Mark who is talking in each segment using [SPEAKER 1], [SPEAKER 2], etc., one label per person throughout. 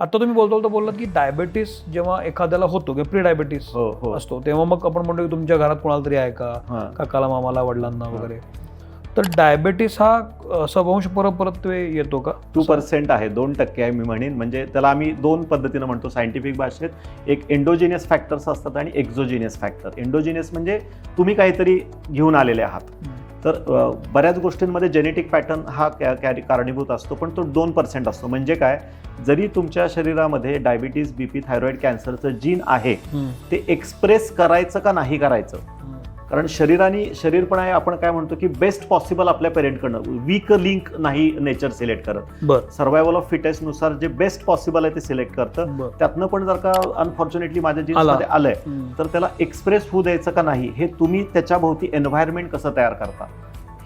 [SPEAKER 1] आता तुम्ही बोलता बोललात की डायबेटीस जेव्हा एखाद्याला होतो किंवा प्री डायबेटीस
[SPEAKER 2] हो हो.
[SPEAKER 1] असतो तेव्हा मग आपण म्हणतो की तुमच्या घरात कोणाला तरी आहे का. काकाला मामाला वडिलांना वगैरे. तर डायबेटीस हा सवंश परपरत्वे येतो का?
[SPEAKER 2] टू पर्सेंट आहे दोन टक्के आहे मी म्हणेन. म्हणजे त्याला आम्ही दोन पद्धतीनं म्हणतो सायंटिफिक भाषेत. एक एन्डोजिनियस फॅक्टर्स असतात आणि एक्झोजिनियस फॅक्टर एन्डोजिनियस म्हणजे तुम्ही काहीतरी घेऊन आलेले आहात. तर बऱ्याच गोष्टींमध्ये जेनेटिक पॅटर्न हा कॅ कॅरी कारणीभूत असतो पण तो दोन पर्सेंट असतो म्हणजे काय जरी तुमच्या शरीरामध्ये डायबिटीज बीपी थायरॉइड कॅन्सरचं जीन आहे. ते एक्सप्रेस करायचं का नाही करायचं. कारण शरीराने शरीर पण आहे आपण काय म्हणतो की बेस्ट पॉसिबल आपल्या पेरेंटकडनं वीक लिंक नाही नेचर सिलेक्ट करत. सर्वायवल ऑफ फिटेस्टनुसार जे बेस्ट पॉसिबल आहे ते सिलेक्ट करतं. त्यातनं पण जर का अनफॉर्च्युनेटली माझ्या. जीन्समध्ये आलंय. तर त्याला एक्सप्रेस होऊ द्यायचं का नाही हे तुम्ही त्याच्या भोवती एन्व्हायरमेंट कसं तयार करता?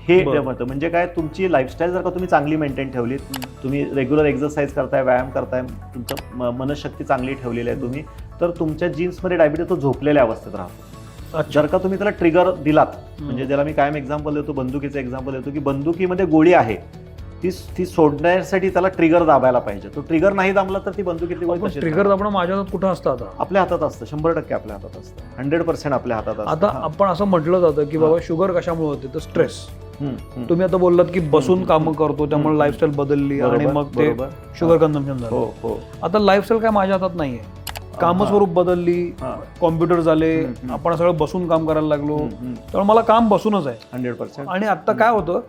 [SPEAKER 2] हे. मतं म्हणजे काय तुमची लाईफस्टाईल जर का तुम्ही चांगली मेंटेन ठेवलीत तुम्ही रेग्युलर एक्सरसाइज करताय व्यायाम करताय तुमचं मनशक्ती चांगली ठेवलेली आहे तुम्ही तर तुमच्या जीन्समध्ये डायबिटीज तो झोपलेल्या अवस्थेत राहतो. जर का तुम्ही त्याला ट्रिगर दिलात. म्हणजे ज्याला मी कायम एक्झाम्पल देतो बंदुकीचं एक्झाम्पल देतो की बंदुकीमध्ये गोळी आहे ती ती सोडण्यासाठी त्याला ट्रिगर दाबायला पाहिजे तो ट्रिगर नाही दाबला तर ती बंदुकीतली गोळी
[SPEAKER 1] ट्रिगर दाबणं माझ्या हातात कुठं असतं आता
[SPEAKER 2] आपल्या हातात असतं शंभर टक्के आपल्या हातात असतं हंड्रेड पर्सेंट आपल्या हातात असतं
[SPEAKER 1] आता. आपण असं म्हटलं जातं की. बाबा शुगर कशामुळे होते तर स्ट्रेस. तुम्ही आता बोललात की बसून. कामं करतो त्यामुळे. लाईफस्टाईल बदलली आणि मग ते. शुगर कन्झम्पन झालं
[SPEAKER 2] हो हो
[SPEAKER 1] आता लाईफस्टाईल काय माझ्या हातात नाहीये. कामस्वरूप बदलली. कॉम्प्युटर झाले. आपण सगळं बसून काम करायला लागलो. त्यामुळे मला काम बसूनच आहे.
[SPEAKER 2] Hundred percent.
[SPEAKER 1] आणि आता काय होतं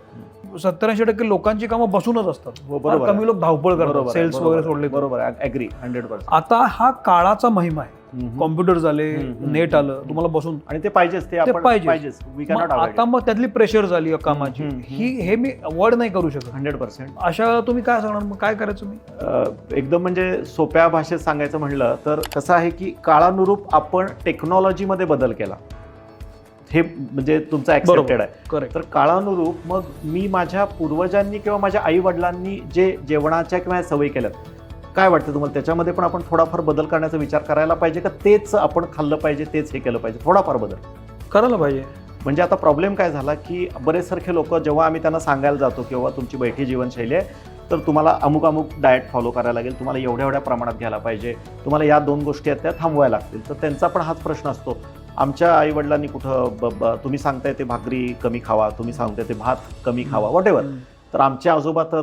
[SPEAKER 1] सत्तर ऐंशी टक्के लोकांची कामं बसूनच असतात.
[SPEAKER 2] हो, बरोबर.
[SPEAKER 1] कमी लोक धावपळ करतात. सेल्स वगैरे सोडले.
[SPEAKER 2] बरोबर ऍग्री हंड्रेड पर्सेंट
[SPEAKER 1] आता हा काळाचा महिमा आहे. कॉम्प्युटर झाले नेट. आलं तुम्हाला बसून.
[SPEAKER 2] आणि ते पाहिजेच ते
[SPEAKER 1] पाहिजेच.
[SPEAKER 2] कॅनॉट
[SPEAKER 1] आता मग त्यातली प्रेशर झाली कामाची. ही हे मी अवॉइड नाही करू शकत.
[SPEAKER 2] Hundred percent.
[SPEAKER 1] अशा तुम्ही काय सांगणार? मग काय करायचं मी
[SPEAKER 2] एकदम म्हणजे सोप्या भाषेत सांगायचं म्हणलं तर कसं आहे की काळानुरूप आपण टेक्नॉलॉजीमध्ये बदल केला. हे म्हणजे तुमचं ऍक्सेप्टेड आहे. तर काळानुरूप मग मी माझ्या पूर्वजांनी किंवा माझ्या आई वडिलांनी जे जेवणाच्या किंवा सवयी केल्यात काय वाटतं तुम्हाला? त्याच्यामध्ये पण आपण थोडाफार बदल करण्याचा विचार करायला पाहिजे का? तेच आपण खाल्लं पाहिजे तेच हे केलं पाहिजे. थोडाफार बदल.
[SPEAKER 1] करायला पाहिजे.
[SPEAKER 2] म्हणजे आता प्रॉब्लेम काय झाला की बरेचसारखे लोक जेव्हा आम्ही त्यांना सांगायला जातो किंवा तुमची बैठी जीवनशैली आहे तर तुम्हाला अमुक अमुक डाएट फॉलो करायला लागेल. तुम्हाला एवढ्या एवढ्या प्रमाणात घ्यायला पाहिजे. तुम्हाला या दोन गोष्टी आहेत त्या थांबवायला लागतील. तर त्यांचा पण हाच प्रश्न असतो. आमच्या आईवडिलांनी कुठं ब- तुम्ही सांगताय ते भाकरी कमी खावा तुम्ही सांगताय ते भात कमी खावा वॉट एव्हर. तर आमचे आजोबा तर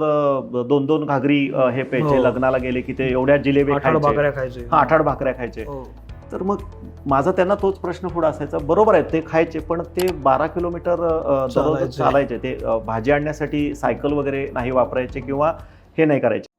[SPEAKER 2] दोन दोन घागरी हे प्यायचे
[SPEAKER 1] हो.
[SPEAKER 2] लग्नाला गेले की ते एवढ्या जिलेबी
[SPEAKER 1] आठाड
[SPEAKER 2] खायचे
[SPEAKER 1] भाकऱ्या खायचे
[SPEAKER 2] हा आठ आठ भाकऱ्या खायचे
[SPEAKER 1] हो.
[SPEAKER 2] तर मग माझा त्यांना तोच प्रश्न पुढे असायचा बरोबर आहे ते खायचे पण ते बारा किलोमीटर दररोज
[SPEAKER 1] चालायचे.
[SPEAKER 2] ते भाजी आणण्यासाठी सायकल वगैरे नाही वापरायचे किंवा हे नाही करायचे